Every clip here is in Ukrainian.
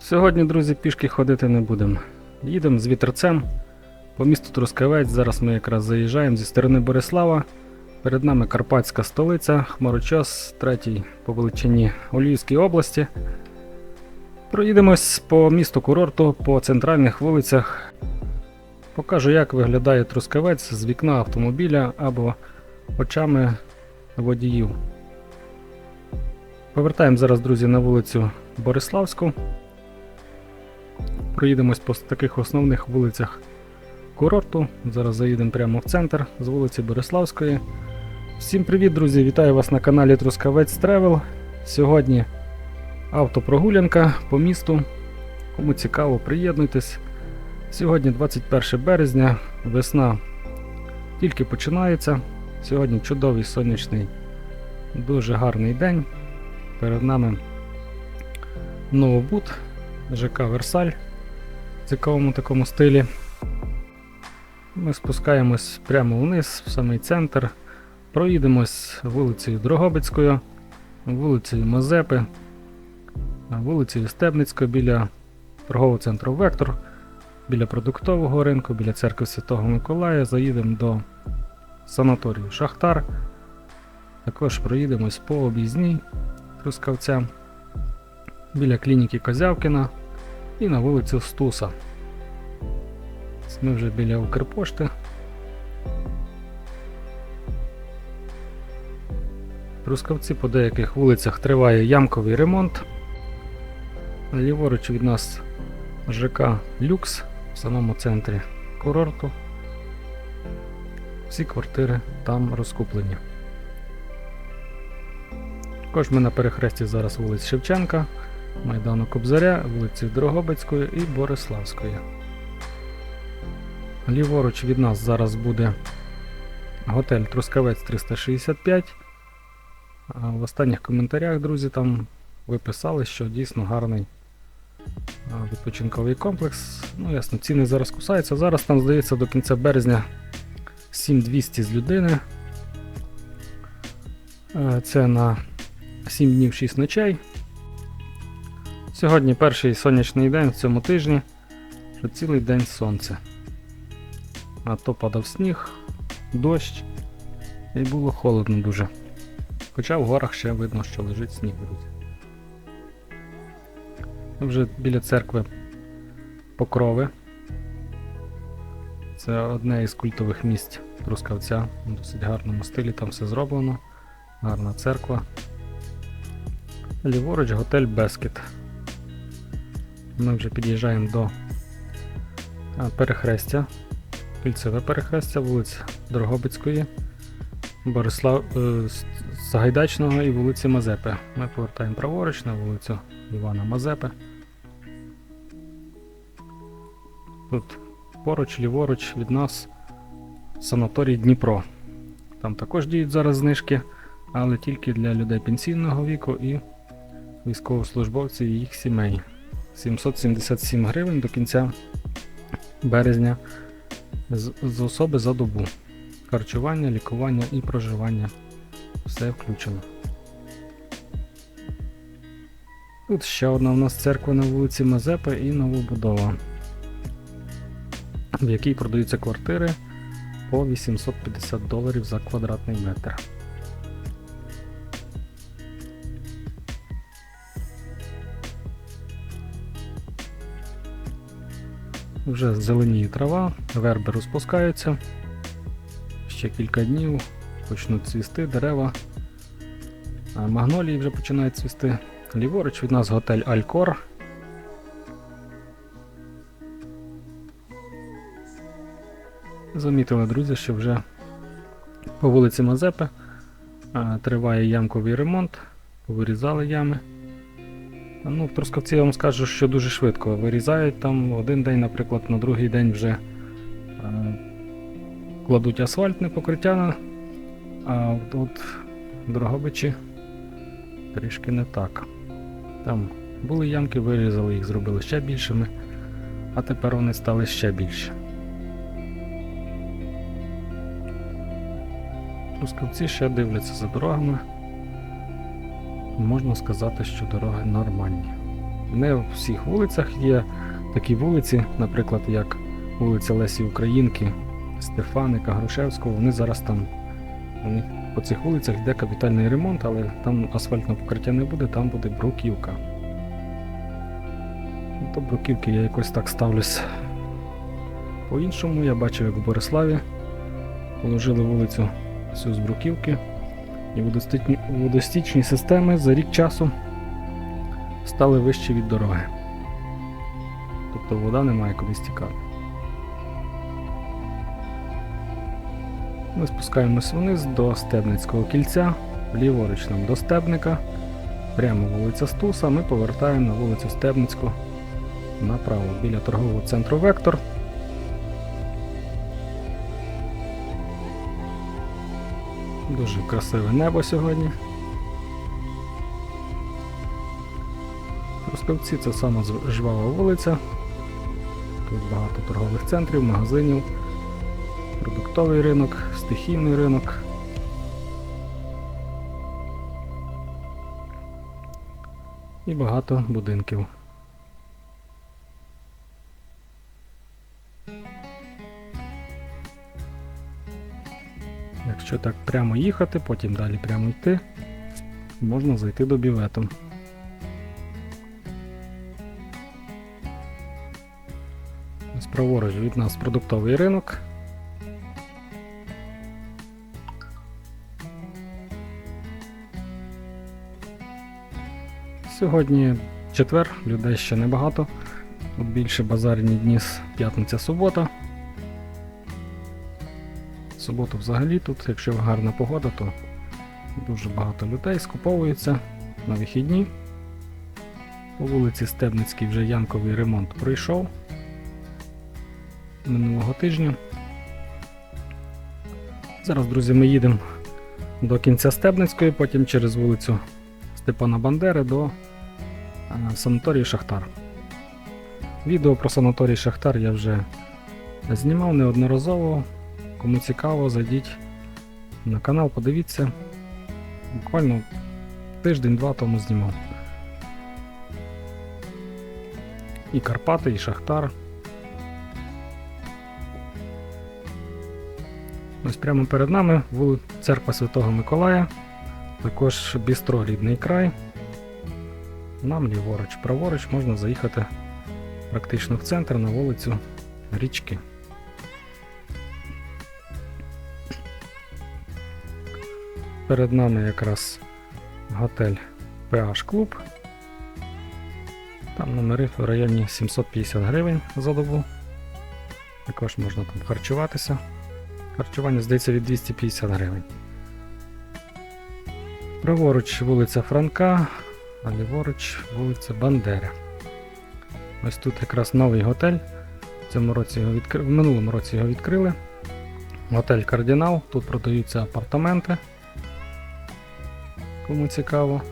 Сьогодні, друзі, пішки ходити не будемо. Їдемо з вітерцем по місту Трускавець. Зараз ми якраз заїжджаємо зі сторони Борислава. Перед нами Карпатська столиця, Хмарочос, третій по величині у Львівській області. Проїдемось по місту курорту, по центральних вулицях. Покажу, як виглядає Трускавець з вікна автомобіля або очами водіїв. Повертаємо зараз, друзі, на вулицю Бориславську. Проїдемось по таких основних вулицях курорту. Зараз заїдемо прямо в центр з вулиці Бориславської. Всім привіт, друзі! Вітаю вас на каналі Трускавець Тревел. Сьогодні автопрогулянка по місту. Кому цікаво, приєднуйтесь. Сьогодні 21 березня, весна тільки починається. Сьогодні чудовий сонячний, дуже гарний день. Перед нами Новобуд, ЖК Версаль цікавому такому стилі. Ми спускаємось прямо вниз, в самий центр. Проїдемось вулицею Дрогобицькою, вулицею Мазепи, вулицею Стебницькою біля торгового центру Вектор, біля продуктового ринку, біля церкви Святого Миколая. Заїдемо до санаторію Шахтар. Також проїдемось по об'їзній Трускавця, біля клініки Козявкіна і на вулицю Стуса. Ми вже біля Укрпошти. В Трускавці по деяких вулицях триває ямковий ремонт. Ліворуч від нас ЖК Люкс в самому центрі курорту. Всі квартири там розкуплені. Також ми на перехресті зараз вулиць Шевченка, Майдану Кобзаря, вулиці Дрогобицької і Бориславської. Ліворуч від нас зараз буде готель Трускавець 365. В останніх коментарях, друзі, там ви писали, що дійсно гарний відпочинковий комплекс. Ну, ясно, ціни зараз кусаються. Зараз там, здається, до кінця березня 7200 з людини. Е, Це на 7 днів 6 ночей. Сьогодні перший сонячний день в цьому тижні, що цілий день сонце. А то падав сніг, дощ і було холодно дуже. Хоча в горах ще видно, що лежить сніг, друзі. Вже біля церкви Покрови. Це одне із культових місць Трускавця. В досить гарному стилі там все зроблено. Гарна церква. Ліворуч готель Бескет. Ми вже під'їжджаємо до перехрестя. Кільцеве перехрестя вулиць Дрогобицької, Борислав е, Сагайдачного і вулиці Мазепи. Ми повертаємо праворуч на вулицю Івана Мазепи. Тут поруч, ліворуч від нас санаторій Дніпро. Там також діють зараз знижки, але тільки для людей пенсійного віку і військовослужбовців і їх сімей. 777 гривень до кінця березня з, з особи за добу. Харчування, лікування і проживання. Все включено. Тут ще одна у нас церква на вулиці Мазепи і новобудова, в якій продаються квартири по 850 доларів за квадратний метр. Вже зеленіє трава, верби розпускаються. Ще кілька днів почнуть цвісти дерева. Магнолії вже починають цвісти. Ліворуч від нас готель Алькор. Замітили, друзі, що вже по вулиці Мазепи триває ямковий ремонт, повирізали ями. Ну, в Трускавці я вам скажу, що дуже швидко вирізають там один день, наприклад, на другий день вже а, кладуть асфальтне покриття, а тут в Дрогобичі трішки не так. Там були ямки, вирізали їх, зробили ще більшими, а тепер вони стали ще більше. Трускавці ще дивляться за дорогами. Можна сказати, що дороги нормальні. Не в всіх вулицях є такі вулиці, наприклад, як вулиця Лесі Українки, Стефаника, Грушевського. Вони зараз там. Вони по цих вулицях йде капітальний ремонт, але там асфальтного покриття не буде, там буде бруківка. Ну, До бруківки я якось так ставлюсь по-іншому. Я бачив, як в Бориславі положили вулицю всю з бруківки. І водостічні, системи за рік часу стали вищі від дороги. Тобто вода не має куди стікати. Ми спускаємось вниз до Стебницького кільця, ліворуч нам до Стебника, прямо вулиця Стуса, ми повертаємо на вулицю Стебницьку направо біля торгового центру Вектор. Дуже красиве небо сьогодні. Трускавці це сама жвава вулиця. Тут багато торгових центрів, магазинів, продуктовий ринок, стихійний ринок. І багато будинків. Так прямо їхати, потім далі прямо йти, можна зайти до бівету. Ось праворуч від нас продуктовий ринок. Сьогодні четвер, людей ще небагато. Більше базарні дні з п'ятниця-субота. Суботу взагалі тут, якщо гарна погода, то дуже багато людей скуповується на вихідні. По вулиці Стебницькій вже ямковий ремонт пройшов минулого тижня. Зараз, друзі, ми їдемо до кінця Стебницької, потім через вулицю Степана Бандери до е, санаторію Шахтар. Відео про санаторій Шахтар я вже знімав неодноразово. Кому цікаво, зайдіть на канал, подивіться. Буквально тиждень-два тому знімав. І Карпати, і Шахтар. Ось прямо перед нами церква Святого Миколая, також бістро рідний край. Нам ліворуч, праворуч можна заїхати практично в центр на вулицю Річки. Перед нами якраз готель PH Club. Там номери в районі 750 гривень за добу. Також можна там харчуватися. Харчування здається від 250 гривень. Праворуч вулиця Франка, а ліворуч вулиця Бандери. Ось тут якраз новий готель. В, цьому році його відкри... в минулому році його відкрили. Готель Кардинал. Тут продаються апартаменти. Кому цікаво.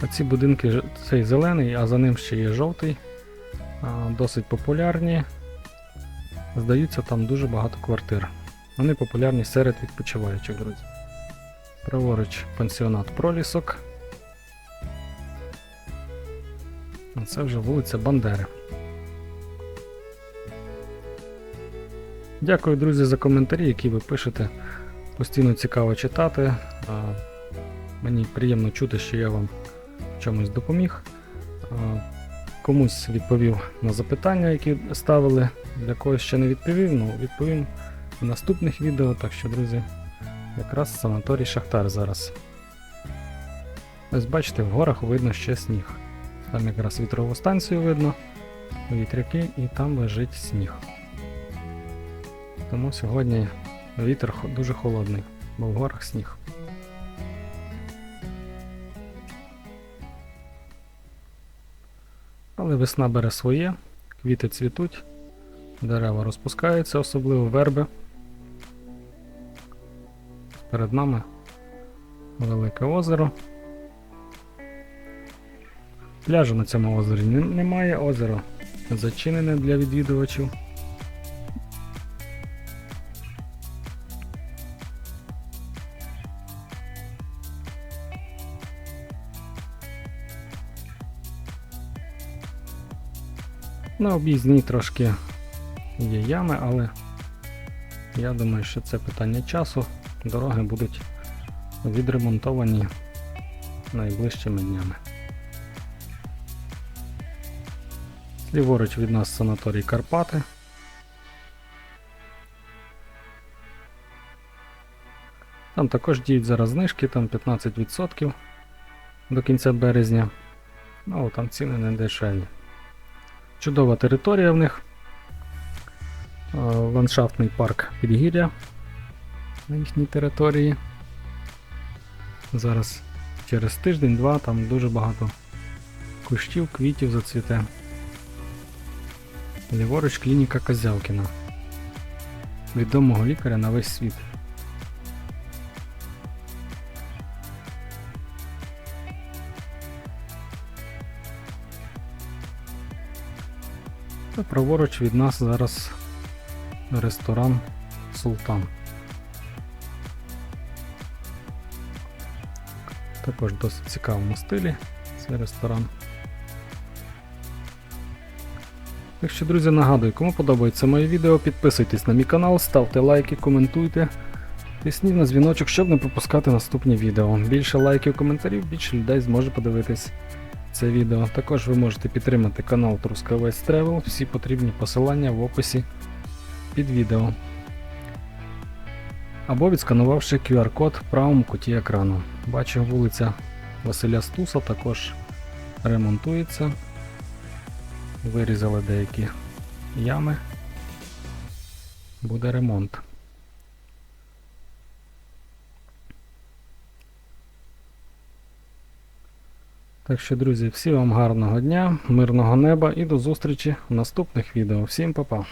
А ці будинки цей зелений, а за ним ще є жовтий. Досить популярні. Здаються там дуже багато квартир. Вони популярні серед відпочиваючих, друзі. Праворуч пансіонат Пролісок. Це вже вулиця Бандери. Дякую, друзі, за коментарі, які ви пишете. Постійно цікаво читати. Мені приємно чути, що я вам чомусь допоміг. Комусь відповів на запитання, які ставили. Для когось ще не відповів, ну відповім в наступних відео. Так що, друзі, якраз санаторій Шахтар зараз. Ось бачите, в горах видно ще сніг. Там якраз вітрову станцію видно, вітряки, і там лежить сніг. Тому сьогодні вітер дуже холодний, бо в горах сніг. Але весна бере своє, квіти цвітуть, дерева розпускаються, особливо верби. Перед нами велике озеро. Пляжу на цьому озері немає, озеро зачинене для відвідувачів. На об'їзній трошки є ями, але я думаю, що це питання часу. Дороги будуть відремонтовані найближчими днями. Ліворуч від нас санаторій Карпати. Там також діють зараз знижки, там 15% до кінця березня. Ну, там ціни не дешеві. Чудова територія в них. Е, Ландшафтний парк Підгір'я на їхній території. Зараз через тиждень-два там дуже багато кущів, квітів зацвіте. Ліворуч клініка Козявкіна. Відомого лікаря на весь світ. Праворуч від нас зараз ресторан Султан. Також в досить цікавому стилі цей ресторан. Так що, друзі, нагадую, кому подобається моє відео, підписуйтесь на мій канал, ставте лайки, коментуйте. Тисніть на дзвіночок, щоб не пропускати наступні відео. Більше лайків, коментарів, більше людей зможе подивитись це відео. Також ви можете підтримати канал Трускавець Travel, всі потрібні посилання в описі під відео. Або відсканувавши QR-код в правому куті екрану. Бачу, вулиця Василя Стуса також ремонтується. Вирізали деякі ями. Буде ремонт. Так що, друзі, всім вам гарного дня, мирного неба і до зустрічі в наступних відео. Всім па-па!